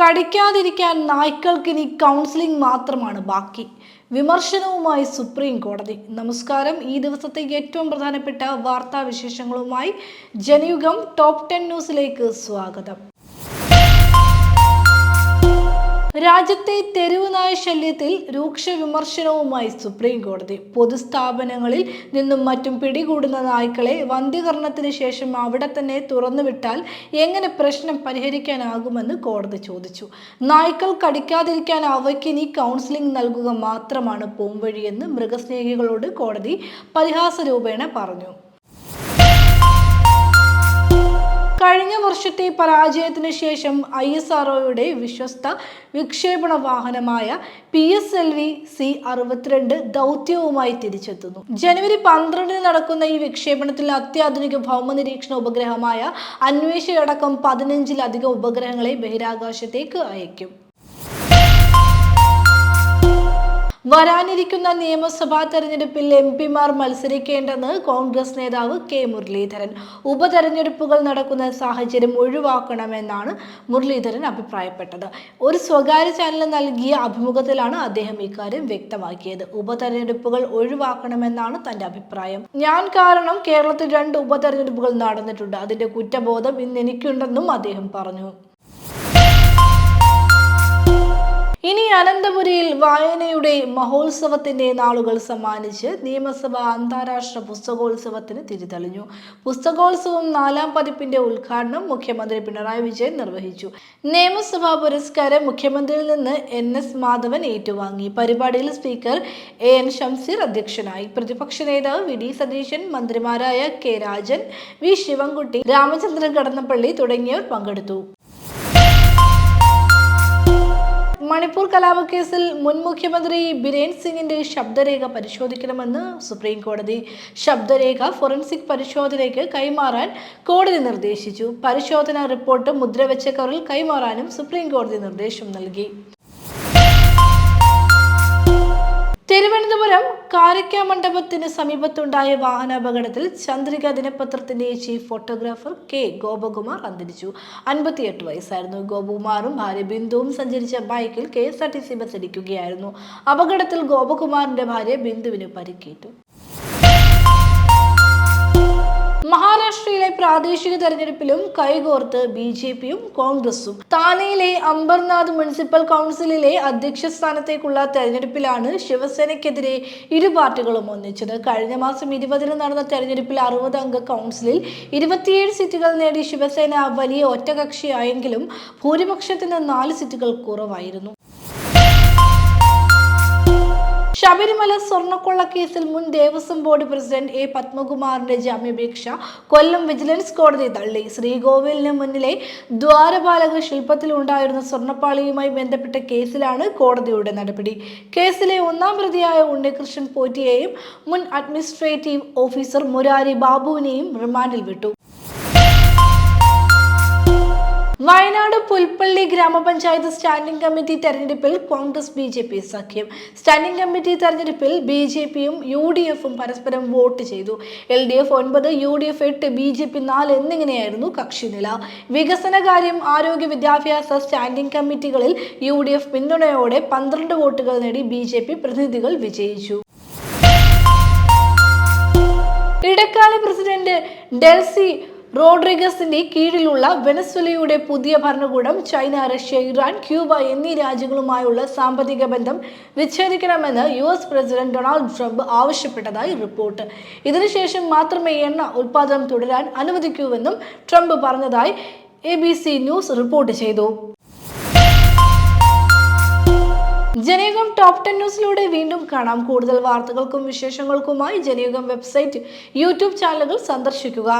കടിക്കാതിരിക്കാൻ നായ്ക്കൾക്കിനി counselling മാത്രമാണ് ബാക്കി. വിമർശനവുമായി സുപ്രീം കോടതി. നമസ്കാരം. ഈ ദിവസത്തെ ഏറ്റവും പ്രധാനപ്പെട്ട വാർത്താ വിശേഷങ്ങളുമായി ജനയുഗം ടോപ്പ് ടെൻ ന്യൂസിലേക്ക് സ്വാഗതം. രാജ്യത്തെ തെരുവുനായ ശല്യത്തിൽ രൂക്ഷ വിമർശനവുമായി സുപ്രീം കോടതി. പൊതുസ്ഥാപനങ്ങളിൽ നിന്നും മറ്റും പിടികൂടുന്ന നായ്ക്കളെ വന്ധ്യകരണത്തിന് ശേഷം അവിടെ തന്നെ തുറന്നുവിട്ടാൽ എങ്ങനെ പ്രശ്നം പരിഹരിക്കാനാകുമെന്ന് കോടതി ചോദിച്ചു. നായ്ക്കൾ കടിക്കാതിരിക്കാൻ അവയ്ക്ക് ഇനി കൗൺസിലിംഗ് നൽകുക മാത്രമാണ് പോംവഴിയെന്ന് മൃഗസ്നേഹികളോട് കോടതി പരിഹാസ രൂപേണ പറഞ്ഞു. കഴിഞ്ഞ വർഷത്തെ പരാജയത്തിന് ശേഷം ഐ എസ് ആർഒയുടെ വിശ്വസ്ത വിക്ഷേപണ വാഹനമായ P S L V C അറുപത്തിരണ്ട് ദൗത്യവുമായി തിരിച്ചെത്തുന്നു. ജനുവരി പന്ത്രണ്ടിന് നടക്കുന്ന ഈ വിക്ഷേപണത്തിൽ അത്യാധുനിക ഭൗമ നിരീക്ഷണ ഉപഗ്രഹമായ അന്വേഷയടക്കം പതിനഞ്ചിലധികം ഉപഗ്രഹങ്ങളെ ബഹിരാകാശത്തേക്ക് അയക്കും. വരാനിരിക്കുന്ന നിയമസഭാ തെരഞ്ഞെടുപ്പിൽ എം പിമാർ മത്സരിക്കേണ്ടെന്ന് കോൺഗ്രസ് നേതാവ് കെ മുരളീധരൻ. ഉപതെരഞ്ഞെടുപ്പുകൾ നടക്കുന്ന സാഹചര്യം ഒഴിവാക്കണമെന്നാണ് മുരളീധരൻ അഭിപ്രായപ്പെട്ടത്. ഒരു സ്വകാര്യ ചാനലിന് നൽകിയ അഭിമുഖത്തിലാണ് അദ്ദേഹം ഇക്കാര്യം വ്യക്തമാക്കിയത്. ഉപതെരഞ്ഞെടുപ്പുകൾ ഒഴിവാക്കണമെന്നാണ് തന്റെ അഭിപ്രായം. ഞാൻ കാരണം കേരളത്തിൽ രണ്ട് ഉപതെരഞ്ഞെടുപ്പുകൾ നടന്നിട്ടുണ്ട്. അതിന്റെ കുറ്റബോധം ഇന്ന് എനിക്കുണ്ടെന്നും അദ്ദേഹം പറഞ്ഞു. ഇനി അനന്തപുരിയിൽ വായനയുടെ മഹോത്സവത്തിന്റെ നാളുകൾ സമ്മാനിച്ച് നിയമസഭ അന്താരാഷ്ട്ര പുസ്തകോത്സവത്തിന് തിരിതെളിഞ്ഞു. പുസ്തകോത്സവം നാലാം പതിപ്പിന്റെ ഉദ്ഘാടനം മുഖ്യമന്ത്രി പിണറായി വിജയൻ നിർവഹിച്ചു. നിയമസഭാ പുരസ്കാരം മുഖ്യമന്ത്രിയിൽ നിന്ന് എൻ എസ് മാധവൻ ഏറ്റുവാങ്ങി. പരിപാടിയിൽ സ്പീക്കർ എ എൻ ഷംസീർ അധ്യക്ഷനായി. പ്രതിപക്ഷ നേതാവ് വി ഡി സതീശൻ മന്ത്രിമാരായ കെ രാജൻ വി ശിവൻകുട്ടി രാമചന്ദ്രൻ കടന്നപ്പള്ളി തുടങ്ങിയവർ പങ്കെടുത്തു. മണിപ്പൂർ കലാപക്കേസിൽ മുൻ മുഖ്യമന്ത്രി ബിരേൻ സിംഗിന്റെ ശബ്ദരേഖ പരിശോധിക്കണമെന്ന് സുപ്രീം കോടതി. ശബ്ദരേഖ ഫോറൻസിക് പരിശോധനയ്ക്ക് കൈമാറാൻ കോടതി നിർദ്ദേശിച്ചു. പരിശോധനാ റിപ്പോർട്ട് മുദ്രവെച്ച കവറിൽ കൈമാറാനും സുപ്രീം കോടതി നിർദ്ദേശം നൽകി. തിരുവനന്തപുരം കാരക്ക മണ്ഡപത്തിന് സമീപത്തുണ്ടായ വാഹനാപകടത്തിൽ ചന്ദ്രിക ദിനപത്രത്തിന്റെ ചീഫ് ഫോട്ടോഗ്രാഫർ കെ ഗോപകുമാർ അന്തരിച്ചു. അൻപത്തിയെട്ട് വയസ്സായിരുന്നു ഗോപകുമാറും ഭാര്യ ബിന്ദുവും സഞ്ചരിച്ച ബൈക്കിൽ K S R T C bus ഇടിക്കുകയായിരുന്നു. അപകടത്തിൽ ഗോപകുമാറിന്റെ ഭാര്യ ബിന്ദുവിന് പരിക്കേറ്റു. മഹാരാഷ്ട്രയിലെ പ്രാദേശിക തെരഞ്ഞെടുപ്പിലും കൈകോർത്ത് ബി ജെ പിയും കോൺഗ്രസും. താനെയിലെ അംബർനാഥ് മുനിസിപ്പൽ കൗൺസിലിലെ അധ്യക്ഷ സ്ഥാനത്തേക്കുള്ള തെരഞ്ഞെടുപ്പിലാണ് ശിവസേനയ്ക്കെതിരെ ഇരു പാർട്ടികളും ഒന്നിച്ചത്. കഴിഞ്ഞ മാസം ഇരുപതിന് നടന്ന തെരഞ്ഞെടുപ്പിൽ അറുപത് അംഗ കൗൺസിലിൽ ഇരുപത്തിയേഴ് സീറ്റുകൾ നേടി ശിവസേന വലിയ ഒറ്റകക്ഷിയായെങ്കിലും ഭൂരിപക്ഷത്തിന് നാല് സീറ്റുകൾ കുറവായിരുന്നു. ശബരിമല സ്വർണക്കൊള്ള കേസിൽ മുൻ ദേവസ്വം ബോർഡ് പ്രസിഡന്റ് എ പത്മകുമാറിന്റെ ജാമ്യാപേക്ഷ കൊല്ലം വിജിലൻസ് കോടതി തള്ളി. ശ്രീകോവിലിന് മുന്നിലെ ദ്വാരപാലക ശില്പത്തിൽ ഉണ്ടായിരുന്ന സ്വർണപ്പാളിയുമായി ബന്ധപ്പെട്ട കേസിലാണ് കോടതിയുടെ നടപടി. കേസിലെ ഒന്നാം പ്രതിയായ ഉണ്ണികൃഷ്ണൻ പോറ്റിയെയും മുൻ അഡ്മിനിസ്ട്രേറ്റീവ് ഓഫീസർ മുരാരി ബാബുവിനെയും റിമാൻഡിൽ വിട്ടു. വയനാട് പുൽപ്പള്ളി ഗ്രാമപഞ്ചായത്ത് സ്റ്റാൻഡിംഗ് കമ്മിറ്റി തെരഞ്ഞെടുപ്പിൽ കോൺഗ്രസ് ബി ജെ പി സഖ്യം. സ്റ്റാൻഡിംഗ് കമ്മിറ്റി തെരഞ്ഞെടുപ്പിൽ ബി ജെ പിയും യു ഡി എഫും പരസ്പരം വോട്ട് ചെയ്തു. എൽ ഡി എഫ് ഒൻപത് യു ഡി എഫ് എട്ട് ബി ജെ പി നാല് എന്നിങ്ങനെയായിരുന്നു കക്ഷിനില. വികസനകാര്യം ആരോഗ്യ വിദ്യാഭ്യാസ സ്റ്റാൻഡിംഗ് കമ്മിറ്റികളിൽ യു ഡി എഫ് പിന്തുണയോടെ പന്ത്രണ്ട് വോട്ടുകൾ നേടി ബി ജെ പി പ്രതിനിധികൾ വിജയിച്ചു. ഇടക്കാല പ്രസിഡന്റ് ഡെൽസി റോഡ്രിഗസിന്റെ കീഴിലുള്ള വെനസ്വലയുടെ പുതിയ ഭരണകൂടം ചൈന റഷ്യ ഇറാൻ ക്യൂബ എന്നീ രാജ്യങ്ങളുമായുള്ള സാമ്പത്തിക ബന്ധം വിച്ഛേദിക്കണമെന്ന് U S president Donald Trump ആവശ്യപ്പെട്ടതായി റിപ്പോർട്ട്. ഇതിനുശേഷം മാത്രമേ എണ്ണ ഉൽപാദനം തുടരാൻ അനുവദിക്കൂവെന്നും ട്രംപ് പറഞ്ഞതായി എ ന്യൂസ് റിപ്പോർട്ട് ചെയ്തു. ജനയുഗം ടോപ്പ് ടെൻ ന്യൂസിലൂടെ വീണ്ടും കാണാം. കൂടുതൽ വാർത്തകൾക്കും വിശേഷങ്ങൾക്കുമായി ജനയുഗം വെബ്സൈറ്റ് യൂട്യൂബ് ചാനലുകൾ സന്ദർശിക്കുക.